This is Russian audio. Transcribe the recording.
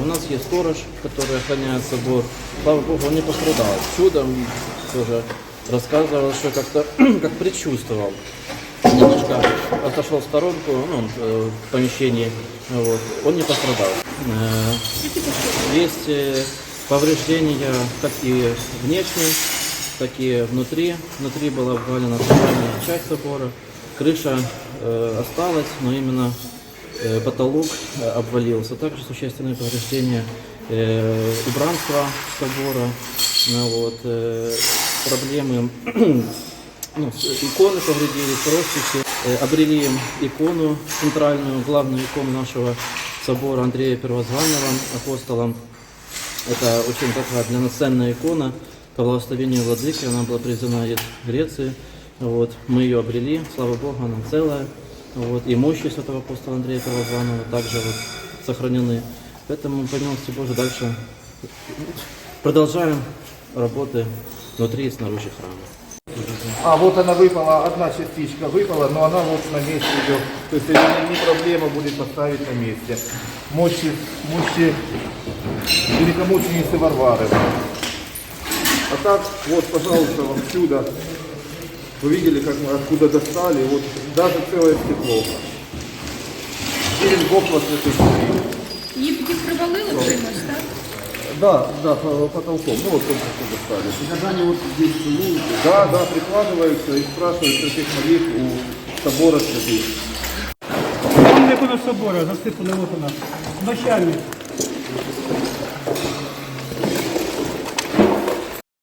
у нас есть сторож, который охраняет собор. Слава Богу, он не пострадал. Чудом тоже рассказывал, что как-то как предчувствовал. Немножко отошел в сторонку, ну, э, в помещении, вот. он не пострадал. Э, Есть э, повреждения как и внешние, так и внутри. Внутри была обвалена часть собора. Крыша осталась, но именно потолок э, обвалился. Также существенные повреждения э, убранства собора. Ну, вот, э, проблемы ну, иконы повредились, росписи. Э, обрели икону центральную, главную икону нашего собора Андрея Первозванного, апостола. Это очень такая длинноценная икона по благословению Владыки. Она была привезена из Греции. Вот. Мы ее обрели, слава Богу, она целая. Вот. И мощи святого апостола Андрея Первозванного также вот сохранены. Поэтому, по милости Божией, дальше продолжаем работы внутри и снаружи храма. А вот она выпала, одна частичка выпала, но она вот на месте идет. То есть это не проблема будет поставить на месте. Мощи, мощи великомученицы Варвары. А так, вот, пожалуйста, вам чудо. Вы видели, как мы откуда достали, вот даже целое стекло. Через Бог вас это смотрит. Їх, їх привалило чимось, так? Да, да, по- потолком. Ну вот только что достали. Когда они вот здесь целуют. Да, да, прикладываются и спрашивают святых молитв у собора святых. Там не коло собора, засипано от у нас. Начальник.